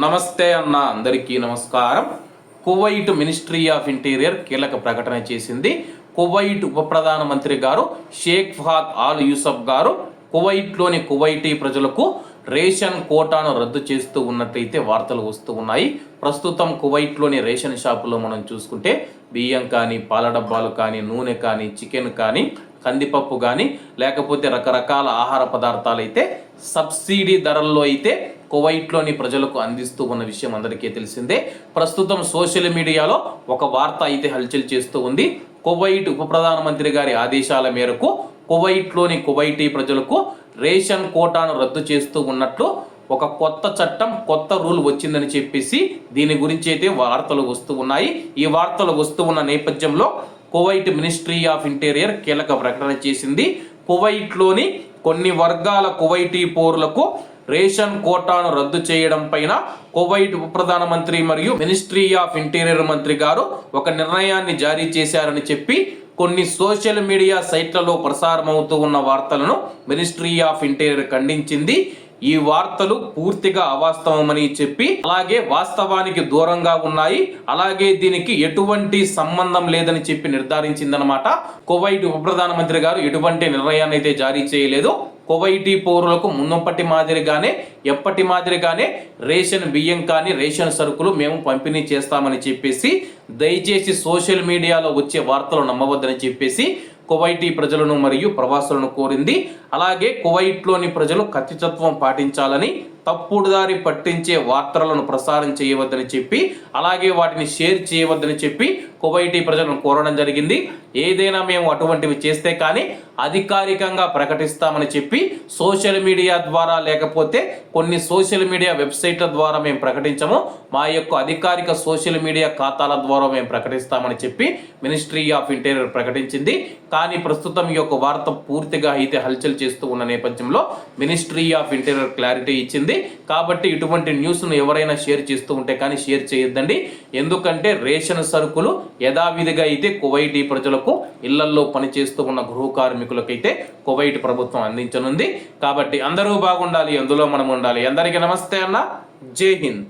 నమస్తే అన్న అందరికీ నమస్కారం. కువైట్ మినిస్ట్రీ ఆఫ్ ఇంటీరియర్ కీలక ప్రకటన చేసింది. కువైట్ ఉప ప్రధానమంత్రి గారు షేక్ ఫహాద్ ఆల్ యూసఫ్ గారు కువైట్లోని కువైటీ ప్రజలకు రేషన్ కోటాను రద్దు చేస్తూ ఉన్నట్టయితే వార్తలు వస్తూ ఉన్నాయి. ప్రస్తుతం కువైట్లోని రేషన్ షాపులో మనం చూసుకుంటే బియ్యం కానీ పాల డబ్బాలు కానీ నూనె కానీ చికెన్ కానీ కందిపప్పు కానీ లేకపోతే రకరకాల ఆహార పదార్థాలు అయితే సబ్సిడీ ధరల్లో అయితే కువైట్లోని ప్రజలకు అందిస్తూ ఉన్న విషయం అందరికీ తెలిసిందే. ప్రస్తుతం సోషల్ మీడియాలో ఒక వార్త అయితే హల్చల్ చేస్తూ ఉంది. కువైట్ ఉప ప్రధానమంత్రి గారి ఆదేశాల మేరకు కువైట్లోని కువైటీ ప్రజలకు రేషన్ కోటాను రద్దు చేస్తూ ఉన్నట్లు ఒక కొత్త చట్టం కొత్త రూల్ వచ్చిందని చెప్పేసి దీని గురించి అయితే వార్తలు వస్తూ ఉన్నాయి. ఈ వార్తలు వస్తూ ఉన్న నేపథ్యంలో కువైట్ మినిస్ట్రీ ఆఫ్ ఇంటీరియర్ కీలక ప్రకటన చేసింది. కువైట్లోని కొన్ని వర్గాల కువైటీ పౌరులకు రేషన్ కోటాను రద్దు చేయడం పైన కువైట్ ఉప ప్రధానమంత్రి మరియు మినిస్ట్రీ ఆఫ్ ఇంటీరియర్ మంత్రి గారు ఒక నిర్ణయాన్ని జారీ చేశారని చెప్పి కొన్ని సోషల్ మీడియా సైట్లలో ప్రసారమవుతూ ఉన్న వార్తలను మినిస్ట్రీ ఆఫ్ ఇంటీరియర్ ఖండించింది. ఈ వార్తలు పూర్తిగా అవాస్తవమని చెప్పి అలాగే వాస్తవానికి దూరంగా ఉన్నాయి. అలాగే దీనికి ఎటువంటి సంబంధం లేదని చెప్పి నిర్ధారించిందనమాట కువైట్ ఉప ప్రధానమంత్రి గారు ఎటువంటి నిర్ణయాన్ని అయితే జారీ చేయలేదు. కువైటీ పౌరులకు మునుపటి మాదిరిగానే ఎప్పటి మాదిరిగానే రేషన్ బియ్యం కానీ రేషన్ సరుకులు మేము పంపిణీ చేస్తామని చెప్పేసి దయచేసి సోషల్ మీడియాలో వచ్చే వార్తలు నమ్మవద్దని చెప్పేసి కువైటీ ప్రజలను మరియు ప్రవాసులను కోరింది. అలాగే కువైట్లోని ప్రజలు ఖచ్చితత్వం పాటించాలని తప్పుడు దారి పట్టించే వార్తలను ప్రసారం చేయవద్దని చెప్పి అలాగే వాటిని షేర్ చేయవద్దని చెప్పి కువైటీ ప్రజలను కోరడం జరిగింది. ఏదైనా మేము అటువంటివి చేస్తే కానీ అధికారికంగా ప్రకటిస్తామని చెప్పి సోషల్ మీడియా ద్వారా లేకపోతే కొన్ని సోషల్ మీడియా వెబ్సైట్ల ద్వారా మేము ప్రకటించము. మా యొక్క అధికారిక సోషల్ మీడియా ఖాతాల ద్వారా మేము ప్రకటిస్తామని చెప్పి మినిస్ట్రీ ఆఫ్ ఇంటీరియర్ ప్రకటించింది. కానీ ప్రస్తుతం ఈ యొక్క వార్త పూర్తిగా అయితే హల్చల్ చేస్తూ ఉన్న నేపథ్యంలో మినిస్ట్రీ ఆఫ్ ఇంటీరియర్ క్లారిటీ ఇచ్చింది. కాబట్టి ఇటువంటి న్యూస్ను ఎవరైనా షేర్ చేస్తూ ఉంటే కానీ షేర్ చేయొద్దండి. ఎందుకంటే రేషన్ సరుకులు యథావిధిగా అయితే కువైటీ ప్రజలకు ఇళ్ళల్లో పనిచేస్తూ ఉన్న గృహ కార్మికులకైతే కువైట్ ప్రభుత్వం అందించనుంది. కాబట్టి అందరూ బాగుండాలి అందులో మనం ఉండాలి. అందరికీ నమస్తే అన్న. జై హింద్.